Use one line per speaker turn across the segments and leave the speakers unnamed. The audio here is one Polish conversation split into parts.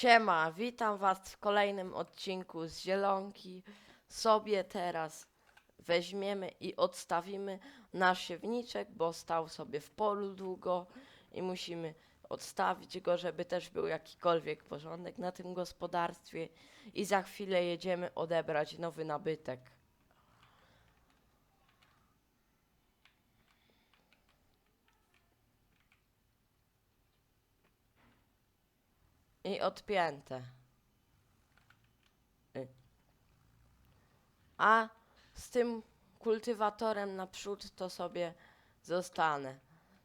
Siema, witam was w kolejnym odcinku z Zielonki. Sobie teraz weźmiemy i odstawimy nasz siewniczek, bo stał sobie w polu długo i musimy odstawić go, żeby też był jakikolwiek porządek na tym gospodarstwie i za chwilę jedziemy odebrać nowy nabytek. I odpięte. Y. A z tym kultywatorem naprzód to sobie zostanę.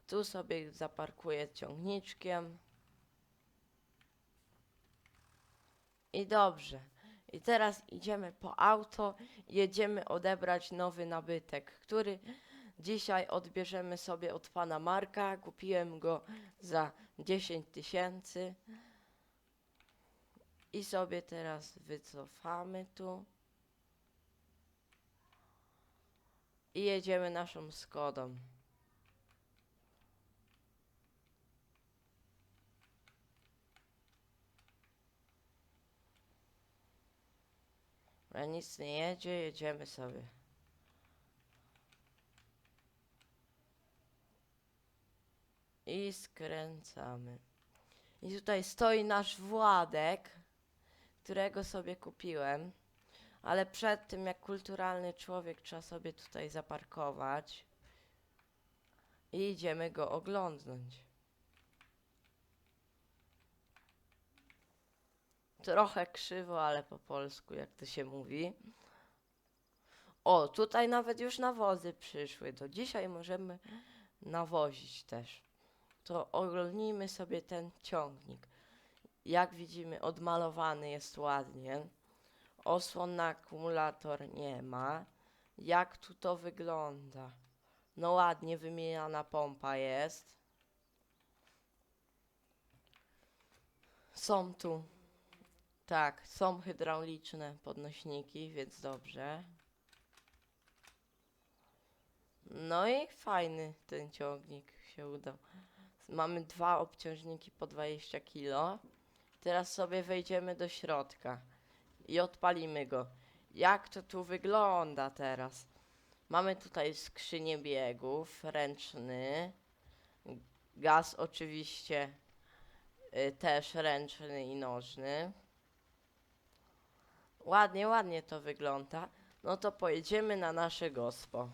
Tu sobie zaparkuję ciągniczkiem. I dobrze. I teraz idziemy po auto, jedziemy odebrać nowy nabytek, który dzisiaj odbierzemy sobie od pana Marka. Kupiłem go za 10 tysięcy. I sobie teraz wycofamy tu. I jedziemy naszą Skodą. A nic nie jedzie, jedziemy sobie. I skręcamy. I tutaj stoi nasz Władek, którego sobie kupiłem. Ale przed tym, jak kulturalny człowiek, trzeba sobie tutaj zaparkować. I idziemy go oglądnąć. Trochę krzywo, ale po polsku, jak to się mówi. O, tutaj nawet już nawozy przyszły. To dzisiaj możemy nawozić też. To oglądnijmy sobie ten ciągnik. Jak widzimy, odmalowany jest ładnie. Osłon na akumulator nie ma. Jak tu to wygląda? No ładnie wymieniana pompa jest. Są tu, tak, są hydrauliczne podnośniki, więc dobrze. No i fajny ten ciągnik się udał. Mamy dwa obciążniki po 20 kg. Teraz sobie wejdziemy do środka i odpalimy go. Jak to tu wygląda teraz? Mamy tutaj skrzynię biegów, ręczny, gaz oczywiście y, też ręczny i nożny. Ładnie, ładnie to wygląda. No to pojedziemy na nasze gospo.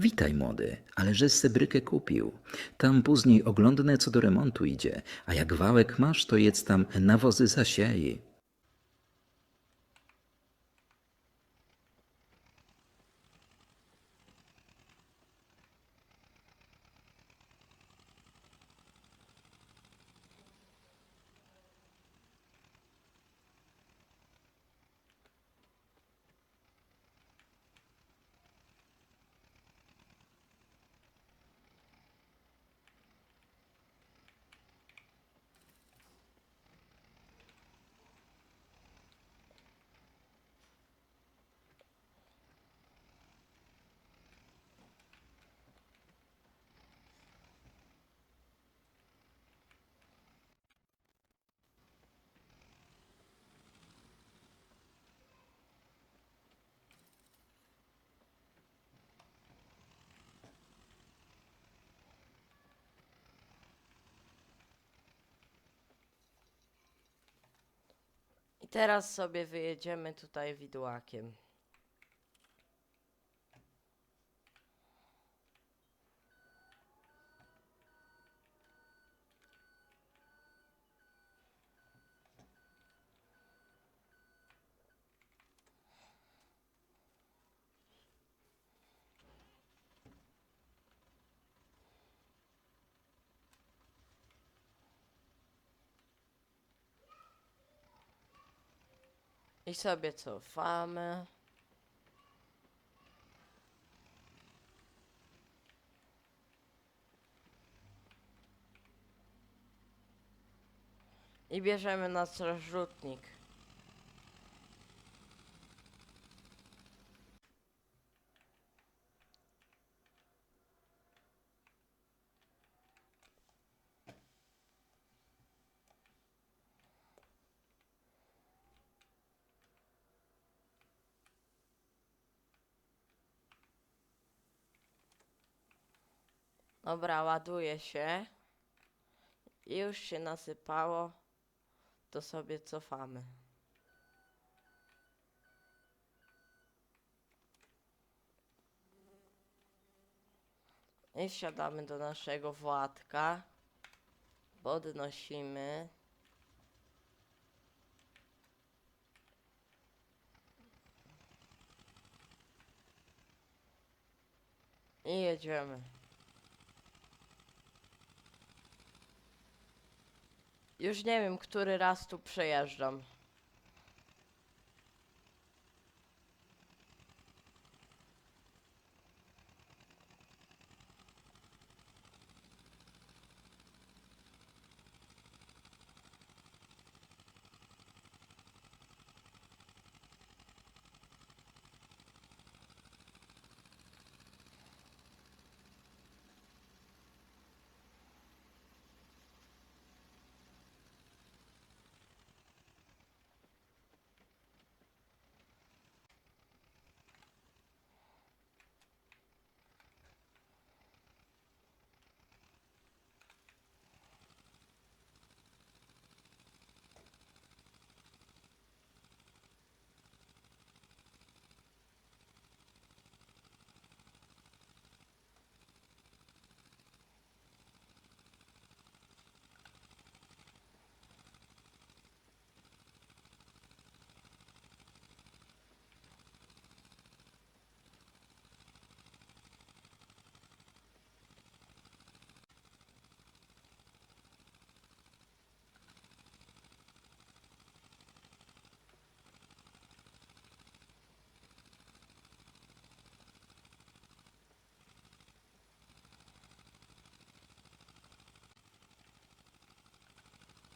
Witaj młody, ale że sebrykę kupił. Tam później oglądnę co do remontu idzie, a jak wałek masz, to jedz tam nawozy zasiei. Teraz sobie wyjedziemy tutaj widłakiem.
I sobie cofamy. I bierzemy nasz rozrzutnik. Dobra, ładuje się. I już się nasypało. To sobie cofamy. I wsiadamy do naszego Władka. Podnosimy. I jedziemy. Już nie wiem, który raz tu przejeżdżam.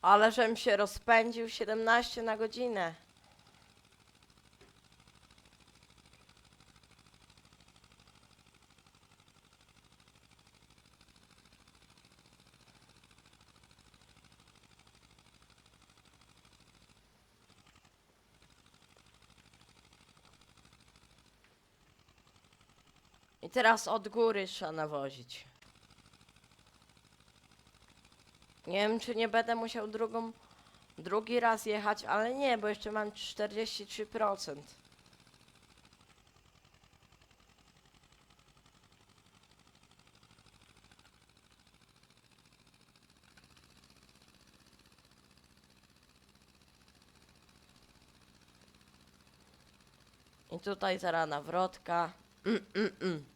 Ale żem się rozpędził 17 na godzinę. I teraz od góry trzeba nawozić. Nie wiem, czy nie będę musiał drugą, drugi raz jechać, ale nie, bo jeszcze mam 43%. I tutaj zaraz nawrotka. Mm, mm, mm.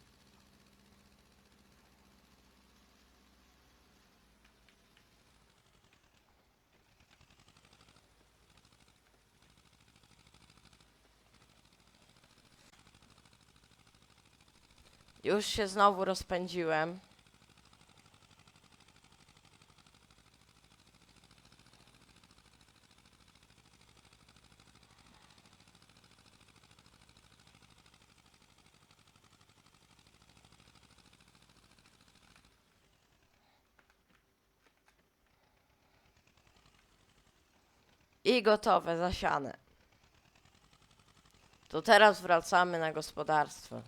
Już się znowu rozpędziłem. I gotowe, zasiane. To teraz wracamy na gospodarstwo.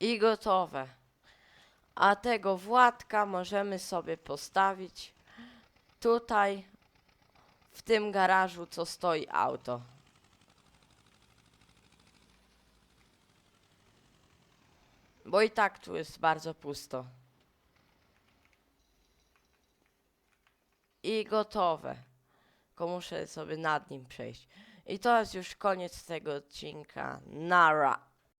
I gotowe. A tego Władka możemy sobie postawić tutaj, w tym garażu, co stoi auto. Bo i tak tu jest bardzo pusto. I gotowe. Tylko muszę sobie nad nim przejść. I to jest już koniec tego odcinka. Nara.